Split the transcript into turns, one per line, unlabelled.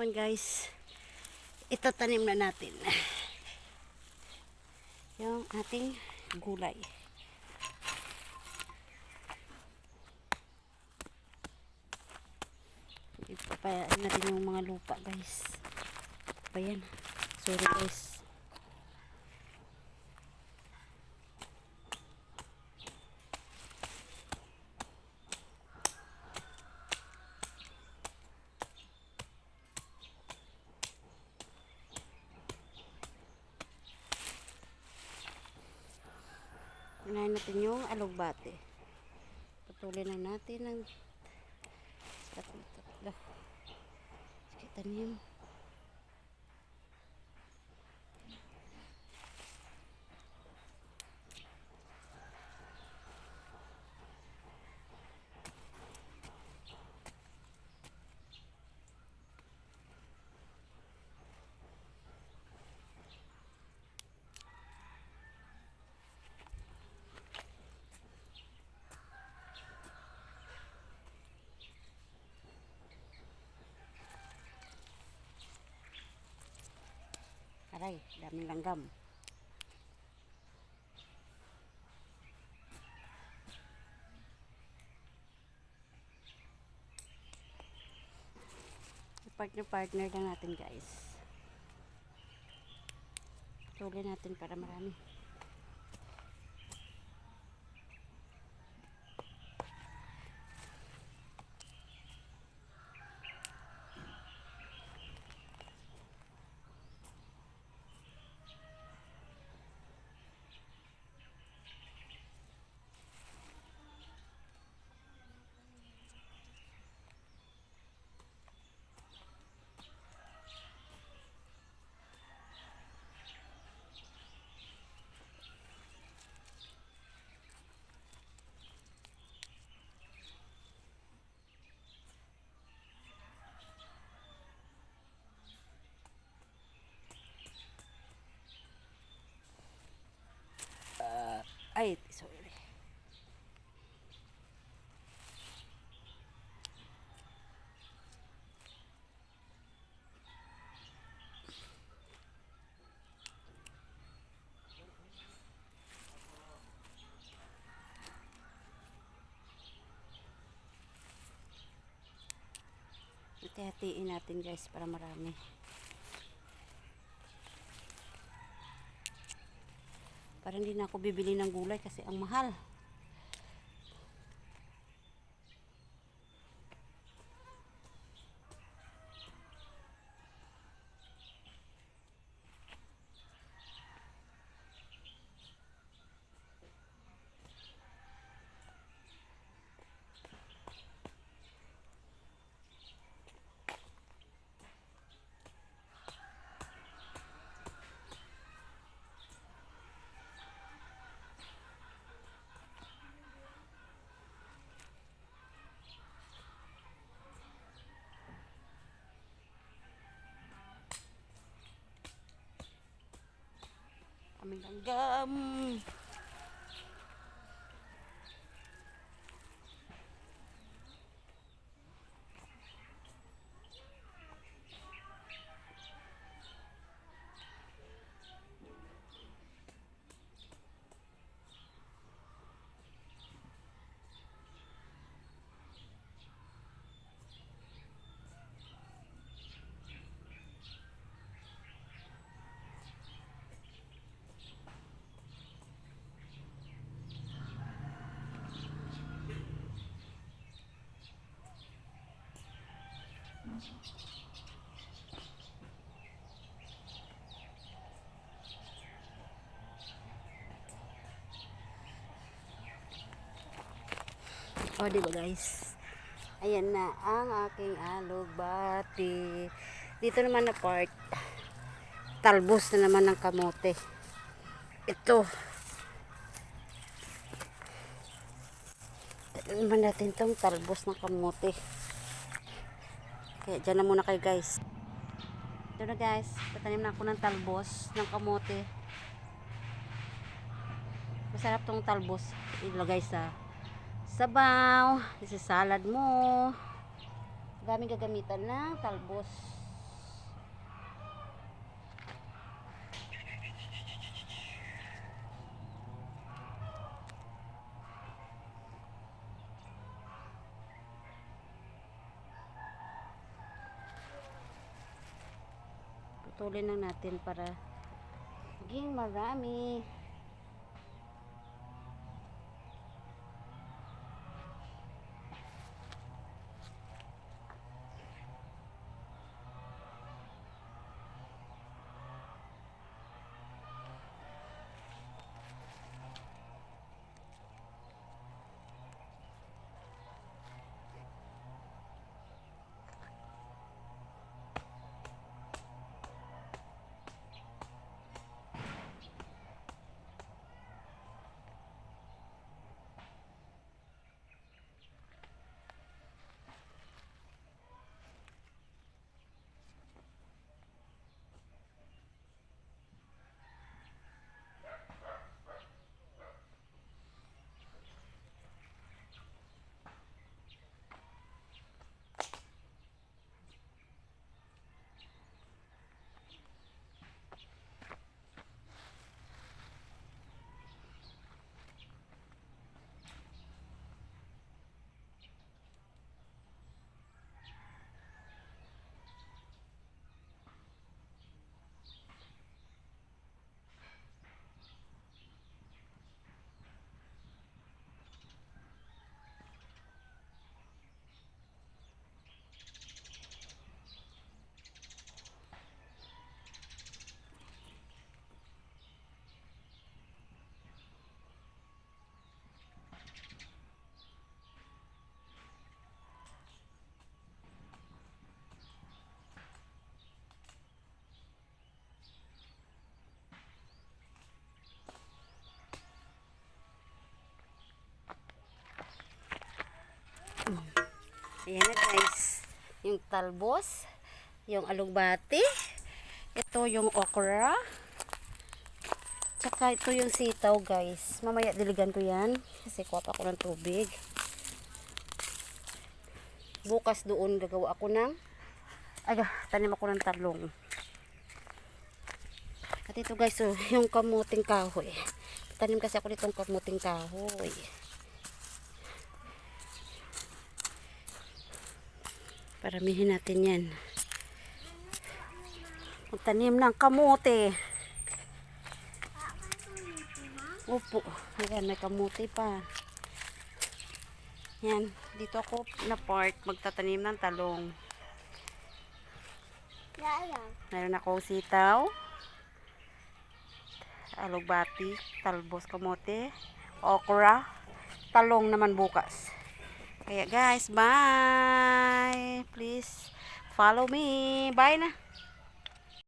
Man guys, itatanim na natin yung ating gulay. Ipapayaan natin yung mga lupa guys. Ayan. Sorry guys. Unahin natin yung alugbate. Putulin na natin ng tatlo. tatlo. Sige, Aray, daming langgam. Partner-partner lang natin guys. Tuloy natin para marami. Ay, sorry. Hati-hatiin natin guys para marami. Para hindi na ako bibili ng gulay kasi ang mahal. Aming langgam. O, di ba guys? Ayan na ang aking alugbati. Dito naman na part, talbos na naman ng kamote. Ito. Ito naman natin itong talbos ng kamote. Kaya dyan na muna kayo guys. Ito na guys, tatanim na ako ng talbos ng kamote. Masarap tong talbos. Ilagay sa sabaw, isasalad mo. Gaming gagamitan ng talbos. Putulin lang natin para maging marami. Ayan na guys. Yung talbos, yung alugbati, ito yung okra, tsaka ito yung sitaw guys. Mamaya diligan ko yan kasi kuha pa ako ng tubig. Bukas doon gagawa ako ng aga, tanim ako ng talong. At ito guys, so, yung kamuting kahoy. Tanim kasi ako nitong kamuting kahoy. Paramihin natin yan. Magtanim ng kamote. Opo. Ayan, may kamote pa. Yan. Dito ako na part magtatanim ng talong. Meron akong sitaw. Alugbati, talbos kamote, okra, talong naman bukas. Kaya guys, bye! Please follow me. Bye na!